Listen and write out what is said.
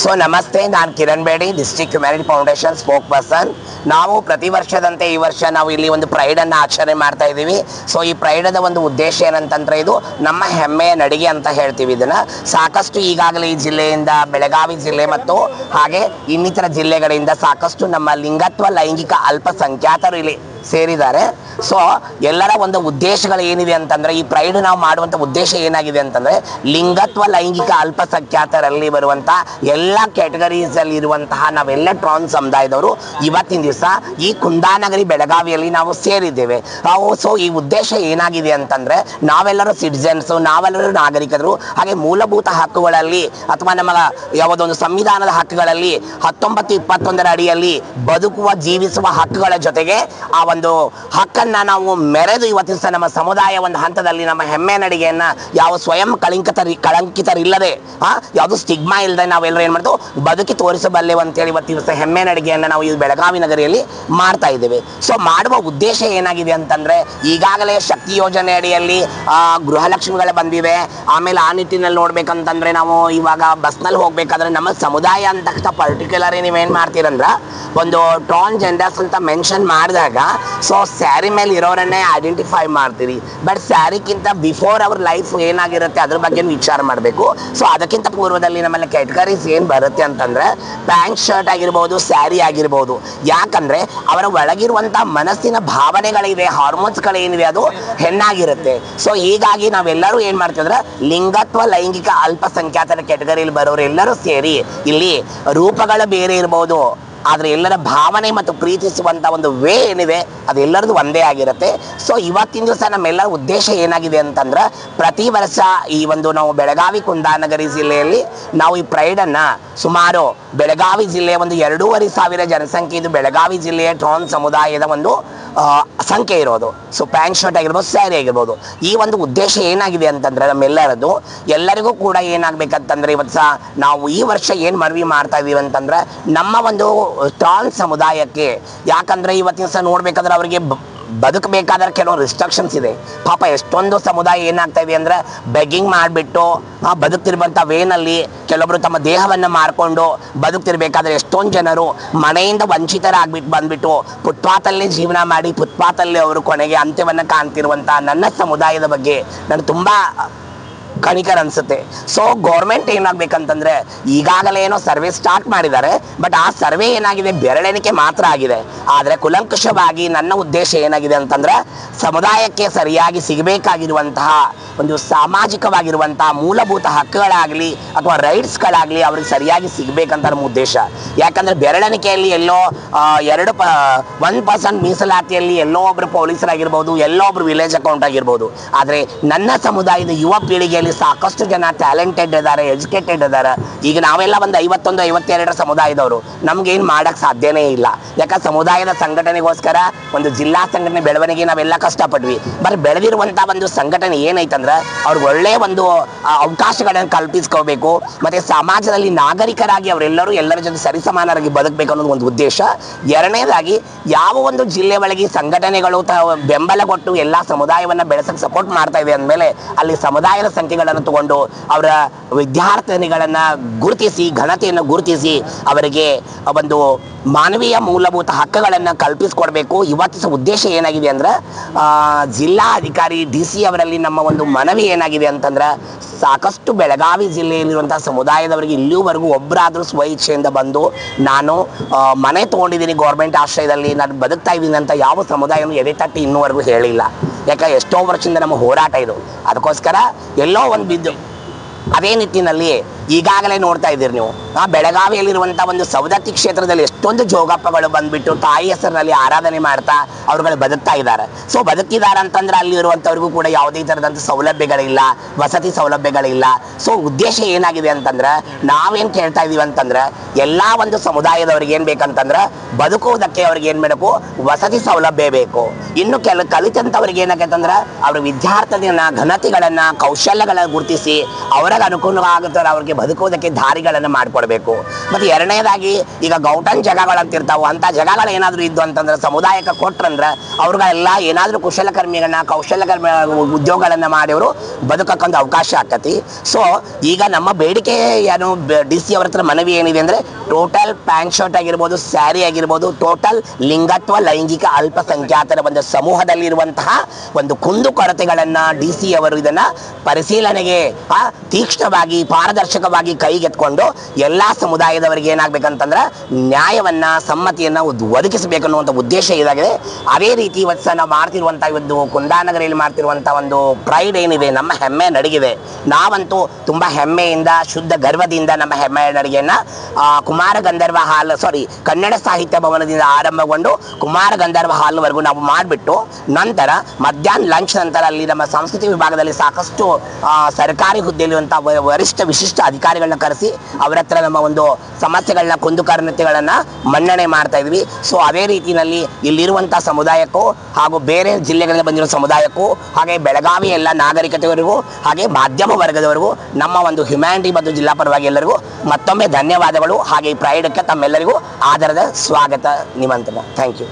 So ನಮಸ್ತೆ, ನಾನು Kiran Bedi district humanity foundation spokesperson ನಾವು ಪ್ರತಿ ವರ್ಷದಂತೆ ಈ ವರ್ಷ ನಾವು ಇಲ್ಲಿ ಒಂದು ಪ್ರೈಡ್ ಅನ್ನು ಆಚರಣೆ ಮಾಡ್ತಾ ಇದ್ದೀವಿ. ಸೊ ಈ ಪ್ರೈಡದ ಒಂದು ಉದ್ದೇಶ ಏನಂತಂದ್ರೆ ಇದು ನಮ್ಮ ಹೆಮ್ಮೆಯ ನಡಿಗೆ ಅಂತ ಹೇಳ್ತೀವಿ ಇದನ್ನ. ಸಾಕಷ್ಟು ಈಗಾಗಲೇ ಈ ಜಿಲ್ಲೆಯಿಂದ, ಬೆಳಗಾವಿ ಜಿಲ್ಲೆ ಮತ್ತು ಹಾಗೆ ಇನ್ನಿತರ ಜಿಲ್ಲೆಗಳಿಂದ ಸಾಕಷ್ಟು ನಮ್ಮ ಲಿಂಗತ್ವ, ಲೈಂಗಿಕ, ಅಲ್ಪಸಂಖ್ಯಾತರು ಇಲ್ಲಿ ಸೇರಿದ್ದಾರೆ. ಸೊ ಎಲ್ಲರ ಒಂದು ಉದ್ದೇಶಗಳು ಏನಿದೆ ಅಂತಂದ್ರೆ, ಈ ಪ್ರೈಡ್ ನಾವು ಮಾಡುವಂತ ಉದ್ದೇಶ ಏನಾಗಿದೆ ಅಂತಂದ್ರೆ, ಲಿಂಗತ್ವ ಲೈಂಗಿಕ ಅಲ್ಪಸಂಖ್ಯಾತರಲ್ಲಿ ಬರುವಂತಹ ಎಲ್ಲ ಕ್ಯಾಟಗರೀಸ್ ಅಲ್ಲಿ ಇರುವಂತಹ ನಾವೆಲ್ಲ ಟ್ರಾನ್ ಸಮುದಾಯದವರು ಇವತ್ತಿನ ದಿವಸ ಈ ಕುಂದಾನಗರಿ ಬೆಳಗಾವಿಯಲ್ಲಿ ನಾವು ಸೇರಿದ್ದೇವೆ. ನಾವು ಸೊ ಈ ಉದ್ದೇಶ ಏನಾಗಿದೆ ಅಂತಂದ್ರೆ, ನಾವೆಲ್ಲರೂ ಸಿಟಿಜನ್ಸ್ ನಾವೆಲ್ಲರೂ ನಾಗರಿಕರು, ಹಾಗೆ ಮೂಲಭೂತ ಹಕ್ಕುಗಳಲ್ಲಿ ಅಥವಾ ನಮ್ಮ ಯಾವುದೊಂದು ಸಂವಿಧಾನದ ಹಕ್ಕುಗಳಲ್ಲಿ ಹತ್ತೊಂಬತ್ತು ಇಪ್ಪತ್ತೊಂದರ ಅಡಿಯಲ್ಲಿ ಬದುಕುವ, ಜೀವಿಸುವ ಹಕ್ಕುಗಳ ಜೊತೆಗೆ ಆ ಒಂದು ಹಕ್ಕನ್ನ ನಾವು ಮೆರೆದು ಇವತ್ತಿನ ನಮ್ಮ ಸಮುದಾಯ ಒಂದು ಹಂತದಲ್ಲಿ ನಮ್ಮ ಹೆಮ್ಮೆ ನಡಿಗೆಯನ್ನ ಯಾವ ಸ್ವಯಂ ಕಳಂಕಿತರಿ ಕಳಂಕಿತರಿಲ್ಲದೆ, ಆ, ಯಾವುದು ಸ್ಟಿಗ್ಮಾ ಇಲ್ಲದೆ ನಾವೆಲ್ಲರೂ ಏನು ಮಾಡ್ತೀವಿ? ಬದುಕಿ ತೋರಿಸಬಲ್ಲೆವು ಅಂತೇಳಿ ಇವತ್ತಿನ ದಿವಸ ಹೆಮ್ಮೆ ನಡಿಗೆಯನ್ನು ನಾವು ಈ ಬೆಳಗಾವಿ ನಗರಿಯಲ್ಲಿ ಮಾಡ್ತಾ ಇದ್ದೇವೆ. ಸೊ ಮಾಡುವ ಉದ್ದೇಶ ಏನಾಗಿದೆ ಅಂತಂದ್ರೆ, ಈಗಾಗಲೇ ಶಕ್ತಿ ಯೋಜನೆ ಅಡಿಯಲ್ಲಿ ಗೃಹಲಕ್ಷ್ಮಿಗಳು ಬಂದಿವೆ. ಆಮೇಲೆ ಆ ನಿಟ್ಟಿನಲ್ಲಿ ನೋಡ್ಬೇಕಂತಂದ್ರೆ ನಾವು ಇವಾಗ ಬಸ್ನಲ್ಲಿ ಹೋಗ್ಬೇಕಾದ್ರೆ ನಮ್ಮ ಸಮುದಾಯ ಅಂತಕ್ಕಂಥ ಪರ್ಟಿಕ್ಯುಲರ್ ನೀವೇನು ಮಾಡ್ತೀರಂದ್ರೆ, ಒಂದು ಟ್ರಾನ್ ಜೆಂಡರ್ಸ್ ಅಂತ ಮೆನ್ಷನ್ ಮಾಡಿದಾಗ ಸೊ ಸ್ಯಾರಿ ಮೇಲೆ ಇರೋರನ್ನೇ ಐಡೆಂಟಿಫೈ ಮಾಡ್ತೀರಿ. ಬಟ್ ಸ್ಯಾರಿಗಿಂತ ಬಿಫೋರ್ ಅವ್ರ ಲೈಫ್ ಏನಾಗಿರುತ್ತೆ, ಅದ್ರ ಬಗ್ಗೆ ವಿಚಾರ ಮಾಡಬೇಕು. ಸೊ ಅದಕ್ಕಿಂತ ಪೂರ್ವದಲ್ಲಿ ನಮ್ಮಲ್ಲಿ ಕ್ಯಾಟಗರೀಸ್ ಏನು ಬರುತ್ತೆ ಅಂತಂದರೆ ಪ್ಯಾಂಟ್ ಶರ್ಟ್ ಆಗಿರ್ಬೋದು ಸ್ಯಾರಿ ಆಗಿರ್ಬೋದು. ಯಾಕಂದರೆ, ಅವರ ಒಳಗಿರುವಂಥ ಮನಸ್ಸಿನ ಭಾವನೆಗಳಿವೆ ಹಾರ್ಮೋನ್ಸ್ಗಳೇನಿವೆ ಅದು ಹೆಣ್ಣಾಗಿರುತ್ತೆ. ಸೊ ಹೀಗಾಗಿ ನಾವೆಲ್ಲರೂ ಏನ್ ಮಾಡ್ತಿದ್ರೆ ಲಿಂಗತ್ವ, ಲೈಂಗಿಕ, ಅಲ್ಪಸಂಖ್ಯಾತರ ಕ್ಯಾಟಗರಿಯಲ್ಲಿ ಬರೋರು ಎಲ್ಲರೂ ಸೇರಿ ಇಲ್ಲಿ ರೂಪಗಳು ಬೇರೆ ಇರ್ಬೋದು. ಆದ್ರೆ ಎಲ್ಲರ ಭಾವನೆ ಮತ್ತು ಪ್ರೀತಿಸುವಂಥ ಒಂದು ವೇ ಏನಿದೆ ಅದೆಲ್ಲರದು ಒಂದೇ ಆಗಿರುತ್ತೆ. ಸೊ ಇವತ್ತಿನ ದಿವಸ ನಮ್ಮೆಲ್ಲರ ಉದ್ದೇಶ ಏನಾಗಿದೆ ಅಂತಂದ್ರೆ, ಪ್ರತಿ ವರ್ಷ ಈ ಒಂದು ನಾವು ಬೆಳಗಾವಿ ಕುಂದಾನಗರಿ ಜಿಲ್ಲೆಯಲ್ಲಿ ನಾವು ಈ ಪ್ರೈಡನ್ನು ಸುಮಾರು ಬೆಳಗಾವಿ ಜಿಲ್ಲೆಯ ಒಂದು ಎರಡೂವರೆ ಸಾವಿರ ಜನಸಂಖ್ಯೆ ಇದು ಬೆಳಗಾವಿ ಜಿಲ್ಲೆಯ ಟ್ರೋನ್ ಸಮುದಾಯದ ಒಂದು ಸಂಖ್ಯೆ ಇರೋದು. ಸೊ ಪ್ಯಾಂಟ್ ಶರ್ಟ್ ಆಗಿರ್ಬೋದು ಸ್ಯಾರಿ ಆಗಿರ್ಬೋದು. ಈ ಒಂದು ಉದ್ದೇಶ ಏನಾಗಿದೆ ಅಂತಂದ್ರೆ ನಮ್ಮೆಲ್ಲರದು ಎಲ್ಲರಿಗೂ ಕೂಡ ಏನಾಗ್ಬೇಕಂತಂದ್ರೆ ಇವತ್ತು ಸಹ ನಾವು ಈ ವರ್ಷ ಏನು ಮನವಿ ಮಾಡ್ತಾ ಇದ್ದೀವಿ ಅಂತಂದ್ರೆ ನಮ್ಮ ಒಂದು ಟ್ರಾನ್ಸ್ ಸಮುದಾಯಕ್ಕೆ, ಯಾಕಂದ್ರೆ ಇವತ್ತಿನ ಸಹ ನೋಡ್ಬೇಕಂದ್ರೆ ಅವರಿಗೆ ಬದುಕಬೇಕಾದ್ರೆ ಕೆಲವು ರಿಸ್ಟ್ರಿಕ್ಷನ್ಸ್ ಇದೆ. ಪಾಪ ಎಷ್ಟೊಂದು ಸಮುದಾಯ ಏನಾಗ್ತಾ ಇದೆ ಅಂದ್ರೆ ಬೆಗ್ಗಿಂಗ್ ಮಾಡಿಬಿಟ್ಟು, ಆ ಬದುಕ್ತಿರುವಂಥ ವೇನಲ್ಲಿ ಕೆಲವೊಬ್ಬರು ತಮ್ಮ ದೇಹವನ್ನು ಮಾರ್ಕೊಂಡು ಬದುಕ್ತಿರ್ಬೇಕಾದ್ರೆ ಎಷ್ಟೊಂದು ಜನರು ಮನೆಯಿಂದ ವಂಚಿತರಾಗ್ಬಿಟ್ಟು ಬಂದ್ಬಿಟ್ಟು ಫುಟ್ಪಾತಲ್ಲಿ ಜೀವನ ಮಾಡಿ, ಫುಟ್ಪಾತಲ್ಲಿ ಅವರು ಕೊನೆಗೆ ಅಂತ್ಯವನ್ನು ಕಾಣ್ತಿರುವಂಥ ನನ್ನ ಸಮುದಾಯದ ಬಗ್ಗೆ ನಾನು ತುಂಬ ಕಣಿಕರ್ ಅನ್ಸುತ್ತೆ. ಸೊ ಗೌರ್ಮೆಂಟ್ ಏನಾಗ್ಬೇಕಂತಂದ್ರೆ, ಈಗಾಗಲೇ ಏನೋ ಸರ್ವೆ ಸ್ಟಾರ್ಟ್ ಮಾಡಿದ್ದಾರೆ ಬಟ್ ಆ ಸರ್ವೆ ಏನಾಗಿದೆ, ಬೆರಳೆಣಿಕೆ ಮಾತ್ರ ಆಗಿದೆ. ಆದರೆ ಕುಲಂಕುಷವಾಗಿ ನನ್ನ ಉದ್ದೇಶ ಏನಾಗಿದೆ ಅಂತಂದ್ರೆ, ಸಮುದಾಯಕ್ಕೆ ಸರಿಯಾಗಿ ಸಿಗಬೇಕಾಗಿರುವಂತಹ, ಒಂದು ಸಾಮಾಜಿಕವಾಗಿರುವಂತಹ ಮೂಲಭೂತ ಹಕ್ಕುಗಳಾಗಲಿ ಅಥವಾ ರೈಟ್ಸ್ಗಳಾಗಲಿ ಅವ್ರಿಗೆ ಸರಿಯಾಗಿ ಸಿಗಬೇಕಂತ ನಮ್ಮ ಉದ್ದೇಶ. ಯಾಕಂದ್ರೆ ಬೆರಳೆಣಿಕೆಯಲ್ಲಿ ಎಲ್ಲೋ ಎರಡು ಪ ಒನ್ ಪರ್ಸೆಂಟ್ ಮೀಸಲಾತಿಯಲ್ಲಿ ಎಲ್ಲೋ ಒಬ್ರು ಪೊಲೀಸರಾಗಿರ್ಬೋದು, ಎಲ್ಲೋ ಒಬ್ರು ವಿಲೇಜ್ ಅಕೌಂಟ್ ಆಗಿರ್ಬೋದು. ಆದರೆ ನನ್ನ ಸಮುದಾಯದ ಯುವ ಪೀಳಿಗೆಯಲ್ಲಿ ಸಾಕಷ್ಟು ಜನ ಟ್ಯಾಲೆಂಟೆಡ್ ಇದ್ದಾರೆ ಎಜುಕೇಟೆಡ್ ಇದ್ದಾರೆ ಈಗ ನಾವೆಲ್ಲ ಒಂದು ಐವತ್ತೊಂದು, ಐವತ್ತೆರಡರ ಸಮುದಾಯದವರು, ನಮ್ಗೇನು ಮಾಡೋಕ್ಕೆ ಸಾಧ್ಯನೇ ಇಲ್ಲ. ಯಾಕಂದ್ರೆ ಸಮುದಾಯದ ಸಂಘಟನೆಗೋಸ್ಕರ ಒಂದು ಜಿಲ್ಲಾ ಸಂಘಟನೆ ಬೆಳವಣಿಗೆ ನಾವೆಲ್ಲ ಕಷ್ಟಪಟ್ವಿ. ಬರ್ ಬೆಳೆದಿರುವಂಥ ಒಂದು ಸಂಘಟನೆ ಏನೈತಂದ್ರೆ ಅವ್ರಿಗೆ ಒಳ್ಳೆಯ ಒಂದು ಅವಕಾಶಗಳನ್ನು ಕಲ್ಪಿಸ್ಕೋಬೇಕು, ಮತ್ತೆ ಸಮಾಜದಲ್ಲಿ ನಾಗರಿಕರಾಗಿ ಅವರೆಲ್ಲರೂ ಎಲ್ಲರ ಜೊತೆ ಸರಿಸಮಾನರಾಗಿ ಬದುಕಬೇಕು ಅನ್ನೋದು ಒಂದು ಉದ್ದೇಶ. ಎರಡನೇದಾಗಿ, ಯಾವ ಒಂದು ಜಿಲ್ಲೆ ಒಳಗೆ ಸಂಘಟನೆಗಳು ಬೆಂಬಲ ಕೊಟ್ಟು ಎಲ್ಲ ಸಮುದಾಯವನ್ನ ಬೆಳೆಸಕ್ಕೆ ಸಪೋರ್ಟ್ ಮಾಡ್ತಾ ಇದೆ ಅಂದಮೇಲೆ, ಅಲ್ಲಿ ಸಮುದಾಯದ ಸಂಖ್ಯೆಗಳನ್ನು ತಗೊಂಡು ಅವರ ವಿದ್ಯಾರ್ಥಿನಿಗಳನ್ನ ಗುರುತಿಸಿ, ಘನತೆಯನ್ನು ಗುರುತಿಸಿ ಅವರಿಗೆ ಒಂದು ಮಾನವೀಯ ಮೂಲಭೂತ ಹಕ್ಕುಗಳನ್ನು ಕಲ್ಪಿಸಿಕೊಡ್ಬೇಕು. ಇವತ್ತಿನ ಉದ್ದೇಶ ಏನಾಗಿದೆ ಅಂದ್ರೆ ಜಿಲ್ಲಾ ಅಧಿಕಾರಿ ಡಿ ಸಿ ಅವರಲ್ಲಿ ನಮ್ಮ ಒಂದು ಮನವಿ ಏನಾಗಿದೆ ಅಂತಂದ್ರೆ, ಸಾಕಷ್ಟು ಬೆಳಗಾವಿ ಜಿಲ್ಲೆಯಲ್ಲಿರುವಂತಹ ಸಮುದಾಯದವರಿಗೆ ಇಲ್ಲಿವರೆಗೂ ಒಬ್ಬರಾದರೂ ಸ್ವ ಇಚ್ಛೆಯಿಂದ ಬಂದು ನಾನು ಮನೆ ತಗೊಂಡಿದ್ದೀನಿ ಗೌರ್ಮೆಂಟ್ ಆಶ್ರಯದಲ್ಲಿ, ನಾನು ಬದುಕ್ತಾ ಇದ್ದೀನಿ ಅಂತ ಯಾವ ಸಮುದಾಯವನ್ನು ಎದೆ ತಟ್ಟಿ ಇನ್ನೂವರೆಗೂ ಹೇಳಿಲ್ಲ. ಯಾಕೆ ಎಷ್ಟೋ ವರ್ಷದಿಂದ ನಮ್ಮ ಹೋರಾಟ ಇದು. ಅದಕ್ಕೋಸ್ಕರ ಎಲ್ಲೋ ಒಂದು ಬಿದ್ದು ಅದೇ ನಿಟ್ಟಿನಲ್ಲಿ ಈಗಾಗಲೇ ನೋಡ್ತಾ ಇದ್ದೀರಿ ನೀವು. ಆ ಬೆಳಗಾವಿಯಲ್ಲಿರುವಂತಹ ಒಂದು ಸವದತ್ತಿ ಕ್ಷೇತ್ರದಲ್ಲಿ ಎಷ್ಟೊಂದು ಜೋಗಪ್ಪಗಳು ಬಂದ್ಬಿಟ್ಟು ತಾಯಿ ಹೆಸರಿನಲ್ಲಿ ಆರಾಧನೆ ಮಾಡ್ತಾ ಅವ್ರುಗಳು ಬದುಕ್ತಾ ಇದ್ದಾರೆ. ಸೊ ಬದುಕಿದ್ದಾರೆ ಅಂತಂದ್ರೆ ಅಲ್ಲಿ ಇರುವಂತವ್ರಿಗೂ ಕೂಡ ಯಾವುದೇ ತರದಂತ ಸೌಲಭ್ಯಗಳಿಲ್ಲ, ವಸತಿ ಸೌಲಭ್ಯಗಳಿಲ್ಲ. ಸೊ ಉದ್ದೇಶ ಏನಾಗಿದೆ ಅಂತಂದ್ರೆ, ನಾವೇನ್ ಕೇಳ್ತಾ ಇದೀವಿ ಅಂತಂದ್ರೆ, ಎಲ್ಲಾ ಒಂದು ಸಮುದಾಯದವ್ರಿಗೆ ಏನು ಬೇಕಂತಂದ್ರೆ, ಬದುಕುವುದಕ್ಕೆ ಅವ್ರಿಗೆ ಏನು ಬೇಕು? ವಸತಿ ಸೌಲಭ್ಯ ಬೇಕು. ಇನ್ನು ಕೆಲ ಕಲಿತಂಥವ್ರಿಗೆ ಏನಾಗತ್ತಂದ್ರೆ ಅವ್ರ ವಿದ್ಯಾರ್ಥಿನ ಘನತೆಗಳನ್ನ, ಕೌಶಲ್ಯಗಳನ್ನ ಗುರುತಿಸಿ, ಅವರಿಗೆ ಅನುಕೂಲವಾಗುತ್ತಾರೆ ಅವ್ರಿಗೆ ಅವ್ರಿಗೆ ಬದುಕೋದಕ್ಕೆ ದಾರಿಗಳನ್ನು ಮಾಡಿಕೊಡ್ಬೇಕು. ಮತ್ತು ಎರಡನೇದಾಗಿ ಈಗ ಗೌಟನ್ ಇರ್ತಾವೆ ಅಂಥ ಜಗಗಳು ಏನಾದರೂ ಇದ್ದು ಅಂತಂದ್ರೆ, ಸಮುದಾಯಕ್ಕೆ ಕೊಟ್ರಂದ್ರೆ ಅವ್ರಿಗೆಲ್ಲ ಏನಾದರೂ ಕುಶಲಕರ್ಮಿಗಳನ್ನ, ಕೌಶಲಕರ್ಮಿ ಉದ್ಯೋಗಗಳನ್ನು ಮಾಡಿಯವರು ಬದುಕಕ್ಕೊಂದು ಅವಕಾಶ ಆಕತಿ ಸೊ ಈಗ ನಮ್ಮ ಬೇಡಿಕೆ ಏನು ಡಿ ಸಿ ಅವ್ರ ಮನವಿ ಏನಿದೆ ಅಂದರೆ ಟೋಟಲ್ ಪ್ಯಾಂಟ್ ಶರ್ಟ್ ಆಗಿರ್ಬೋದು ಸ್ಯಾರಿ ಆಗಿರ್ಬೋದು ಟೋಟಲ್ ಲಿಂಗತ್ವ ಲೈಂಗಿಕ ಅಲ್ಪಸಂಖ್ಯಾತರ ಒಂದು ಸಮೂಹದಲ್ಲಿರುವಂತಹ ಒಂದು ಕುಂದು ಕೊರತೆಗಳನ್ನ ಡಿ ಸಿ ಅವರು ಇದನ್ನ ಪರಿಶೀಲನೆಗೆ ತೀಕ್ಷ್ಣವಾಗಿ, ಪಾರದರ್ಶಕವಾಗಿ ಕೈಗೆತ್ಕೊಂಡು ಎಲ್ಲಾ ಸಮುದಾಯದವರಿಗೆ ಏನಾಗಬೇಕಂತಂದ್ರೆ ನ್ಯಾಯವನ್ನ, ಸಮ್ಮತಿಯನ್ನು ಒದಗಿಸಬೇಕು ಅನ್ನುವಂಥ ಉದ್ದೇಶ ಇದಾಗಿದೆ. ಅದೇ ರೀತಿ ಇವತ್ತು ನಾವು ಮಾಡ್ತಿರುವಂಥ ಒಂದು ಕುಂದಾನಗರಿಯಲ್ಲಿ ಒಂದು ಪ್ರೈಡ್ ಏನಿದೆ, ನಮ್ಮ ಹೆಮ್ಮೆ ನಡಿಗಿದೆ. ನಾವಂತೂ ತುಂಬಾ ಹೆಮ್ಮೆಯಿಂದ, ಶುದ್ಧ ಗರ್ವದಿಂದ ನಮ್ಮ ಹೆಮ್ಮೆ ನಡಿಗೆಯನ್ನು ಕುಮಾರ ಗಂಧರ್ವ ಹಾಲ್ ಸಾರಿ ಕನ್ನಡ ಸಾಹಿತ್ಯ ಭವನದಿಂದ ಆರಂಭಗೊಂಡು ಕುಮಾರ ಗಂಧರ್ವ ಹಾಲ್ವರೆಗೂ ನಾವು ಮಾಡಿಬಿಟ್ಟು ನಂತರ ಮಧ್ಯಾಹ್ನ ಲಂಚ್ ನಂತರ ಅಲ್ಲಿ ನಮ್ಮ ಸಂಸ್ಕೃತಿ ವಿಭಾಗದಲ್ಲಿ ಸಾಕಷ್ಟು ಸರ್ಕಾರಿ ಹುದ್ದೆಯಲ್ಲಿರುವಂಥ ವರಿಷ್ಠ ವಿಶಿಷ್ಟ ಅಧಿಕಾರಿಗಳನ್ನ ಕರೆಸಿ ಅವರ ನಮ್ಮ ಒಂದು ಸಮಸ್ಯೆಗಳನ್ನ ಕುಂದುಕೊರತೆಗಳನ್ನ ಮನ್ನಣೆ ಮಾಡ್ತಾ ಇದ್ವಿ. ಸೊ ಅದೇ ರೀತಿಯಲ್ಲಿ ಇಲ್ಲಿರುವಂತಹ ಸಮುದಾಯಕ್ಕೂ ಹಾಗೂ ಬೇರೆ ಜಿಲ್ಲೆಗಳಿಂದ ಬಂದಿರೋ ಸಮುದಾಯಕ್ಕೂ ಹಾಗೆ ಬೆಳಗಾವಿ ಎಲ್ಲ ನಾಗರಿಕತೆಯವರಿಗೂ ಹಾಗೆ ಮಾಧ್ಯಮ ವರ್ಗದವರಿಗೂ ನಮ್ಮ ಒಂದು ಹ್ಯುಮ್ಯಾನಿಟಿ ಮತ್ತು ಜಿಲ್ಲಾ ಪರವಾಗಿ ಎಲ್ಲರಿಗೂ ಮತ್ತೊಮ್ಮೆ ಧನ್ಯವಾದಗಳು. ಹಾಗೆ ಈ ಪ್ರೈಡಕ್ಕೆ ತಮ್ಮೆಲ್ಲರಿಗೂ ಆಧಾರದ ಸ್ವಾಗತ ನಿಮಂತ್ರಣ. Thank you